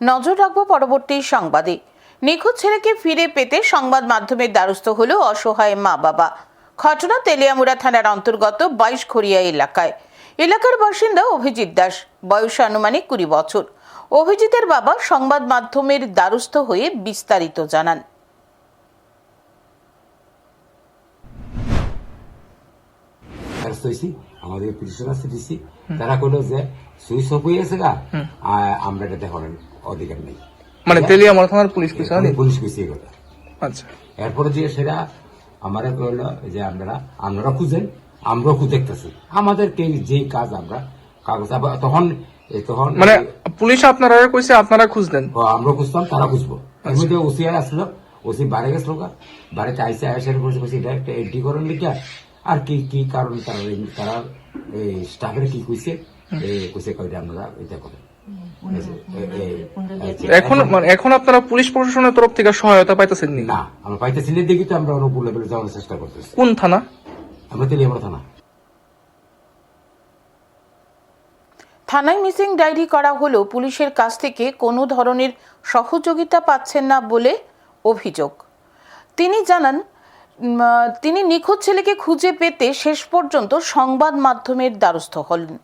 নজর রাখব পরবর্তী সংবাদে। নিখোঁজ ছেলেকে ফিরে পেতে সংবাদ মাধ্যমের দ্বারস্থ হল অসহায় মা বাবা। ঘটনা তেলিয়ামুড়া থানার অন্তর্গত বাইশ খড়িয়া এলাকায়। এলাকার বাসিন্দা অভিজিৎ দাস, বয়স আনুমানিক কুড়ি বছর। অভিজিতের বাবা সংবাদ মাধ্যমের দ্বারস্থ হয়ে বিস্তারিত জানান। হয়েছি আমাদের আছে দিছি তারা কইলো যে সুইচ অফ হয়ে গেছে গা আমরা এটা অধিকার নেই। মানে থানার পুলিশ কিছু পুলিশ কথা। আচ্ছা। এরপরে যে সেটা আমারা কইলো যে আপনারা আপনারা খুঁজেন আমরাও খুঁজে দেখতেছি। আমাদের কে যেই কাজ আমরা কাগজ তখন তখন মানে পুলিশ আপনারা কইছে আপনারা খুঁজলেন আমরা খুঁজতাম তারা খুঁজবো। এর মধ্যে ওসি আসলো ওসি বাড়ি গেছিল বাড়িতে আইসে আইসে করছে এটা একটা এন্ট্রি করেন লিখা। আর কি কি কারণ তারা তারা স্টাফের কি কইছে? কইছে কইটা আমরা এটা এ- এখন মানে এখন আপনারা পুলিশ প্রশাসনের তরফ থেকে সহায়তা পাইতেছেন না? আমরা পাইতেছি না দেখি তো আমরা অনেক লেভেলে যাওয়ার চেষ্টা করতেছি। কোন থানা? আমরা তেলিয়ামরা থানা। থানায় মিসিং ডায়েরি করা হলেও পুলিশের কাছ থেকে কোনো ধরনের সহযোগিতা পাচ্ছেন না বলে অভিযোগ। তিনি জানান তিনি নিখোঁজ ছেলেকে খুঁজে পেতে শেষ পর্যন্ত সংবাদ মাধ্যমের দ্বারস্থ হলেন।